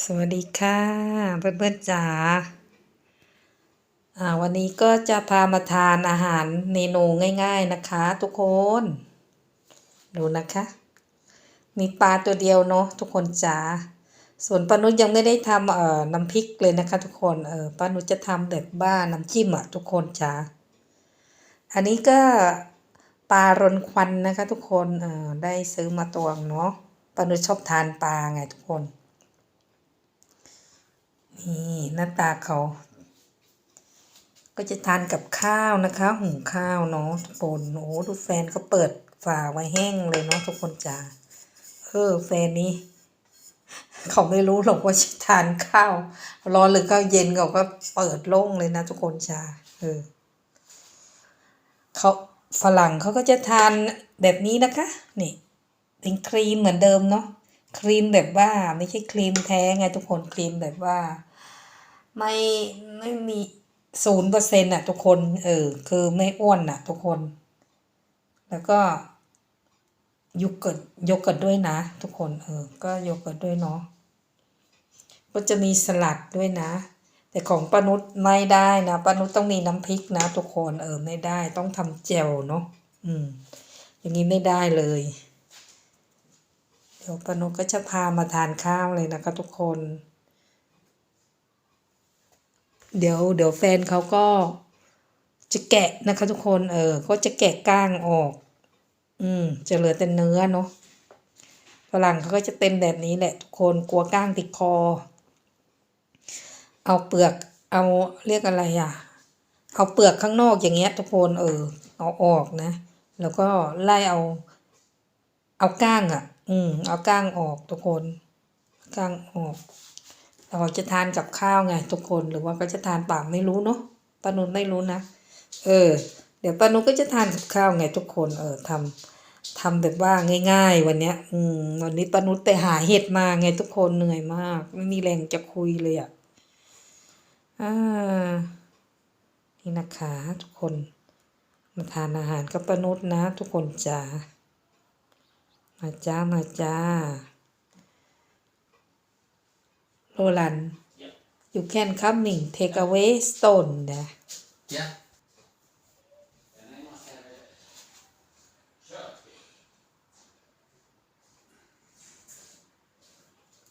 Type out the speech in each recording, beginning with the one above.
สวัสดีค่ะเพื่อนๆจ๋าอ่าวันนี้ก็จะพามาทานอาหารเมนูง่าย ๆนะคะ ทุกคน ดูนะคะ มีปลาตัวเดียวเนาะทุกคนจ๋าส่วนป้านุชยังไม่ได้ทำเอ่อน้ำพริกเลยนะคะ ทุกคนเออป้านุชจะทำแบบบ้านน้ำจิ้มอะทุกคนจ๋าอันนี้ก็ปลารนควันนะคะ ทุกคนเออได้ซื้อมาตวงเนาะป้านุชชอบทานปลาไงทุกคน นี่หน้าตาเขา ก็จะทานกับข้าวนะคะหุงข้าวเนาะทุกคนโอ้ดูแฟนเขาเปิดฝาไว้แห้งเลยเนาะทุกคนจ้าเออแฟนนี้เขาไม่รู้หรอกว่าจะทานข้าว ร้อนหรือข้าวเย็นเขาก็เปิดโล่งเลยนะทุกคนจ้าเออเขาฝรั่งเขาก็จะทานแบบนี้นะคะ นี่เป็นครีมเหมือนเดิมเนาะครีมแบบว่าไม่ใช่ครีมแท้ไงทุกคนครีมแบบว่า ไม่ไม่มีศูนย์เปอร์เซ็นต์อะทุกคน เออ คือไม่อ้วนอะทุกคน แล้วก็โยเกิร์ตโยเกิร์ตด้วยนะ ทุกคน เออ ก็โยเกิร์ตด้วยเนาะก็จะมีสลัดด้วยนะ แต่ของปนุชไม่ได้นะปนุชต้องมีน้ำพริกนะ ทุกคนเออไม่ได้ต้องทำเจลเนาะอืม อย่างนี้ไม่ได้เลย เดี๋ยวปนุชก็จะพามาทานข้าวเลยนะคะทุกคน เดี๋ยวเดี๋ยวแฟนเขาก็จะแกะนะคะทุกคน เออก็จะแกะก้างออก อืม จะเหลือแต่เนื้อเนาะฝรั่งเขาก็จะเป็นแบบนี้แหละทุกคนกลัวก้างติดคอ เอาเปลือก เอาเรียกอะไรอะ เอาเปลือกข้างนอกอย่างเงี้ย ทุกคน เออ เอาออกนะ แล้วก็ไล่เอา เอาก้างอะ อืม เอาก้างออกทุกคน ก้างออก เราจะทานกับข้าวไงทุกคนหรือว่าก็จะทานเปล่าไม่รู้เนาะป้านุชไม่รู้นะ เออ เดี๋ยวป้านุชก็จะทานกับข้าวไงทุกคน เออทำทำแบบว่าง่าย ๆ วันเนี้ย อืมวันนี้ป้านุชไปหาเห็ดมาไงทุกคนเหนื่อยมาก ไม่มีแรงจะคุยเลยอะอ่านี่นะคะทุกคนมาทานอาหารกับป้านุชนะ ทุกคนจ้ามาจ้ามาจ้า Roland, you can coming take away stone there. Ja.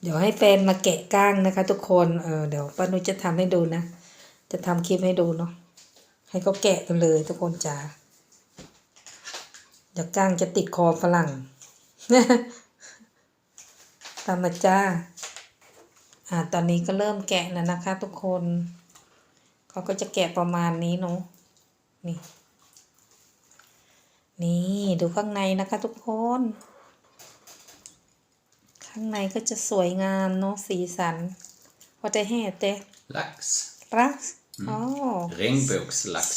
เดี๋ยวให้แฟนมาแกะก้างนะคะ ทุกคน เออเดี๋ยวป้านุชจะทำให้ดูนะ จะทำคลิปให้ดูเนาะ ให้เขาแกะกันเลยทุกคนจ้าเดี๋ยวก้างจะติดคอฝรั่งตามมาจ้า อ่าตอนนี้ก็เริ่มแกะแล้วนะคะ ทุกคนเขาก็จะแกะประมาณนี้เนาะนี่ นี่ดูข้างในนะคะ ทุกคน ข้างในก็จะสวยงามเนาะสีสันว่าจะแห่เตะ Lax. รักอ๋อ Regnbågslax.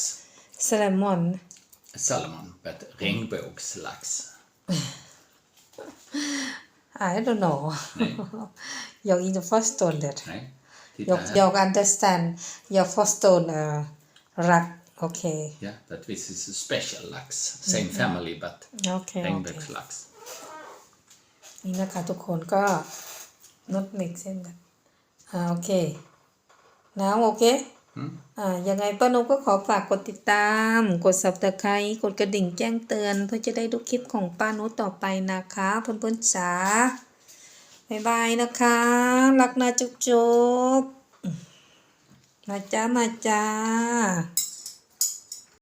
แซลมอน Salmon, but regnbågslax. I don't know jag inte förstår det Nej, titta jag, här. jag understand jag förstår uh, rack okej Yeah, but this is a special lax. Same family, but โอเคโอเค regnbågslax. นี่นะคะทุกคนก็นดมิกเส้นกันอ่าโอเคน้ำโอเค Mm. อ่ายังไงป้านุก็ขอฝากกดติดตาม กด subscribe กดกระดิ่งแจ้งเตือน เพื่อจะได้ดูคลิปของป้านุต่อไปนะคะเพื่อนๆจ๋า บายบายนะคะ รักนะจุ๊บๆมาจ้ามาจ้า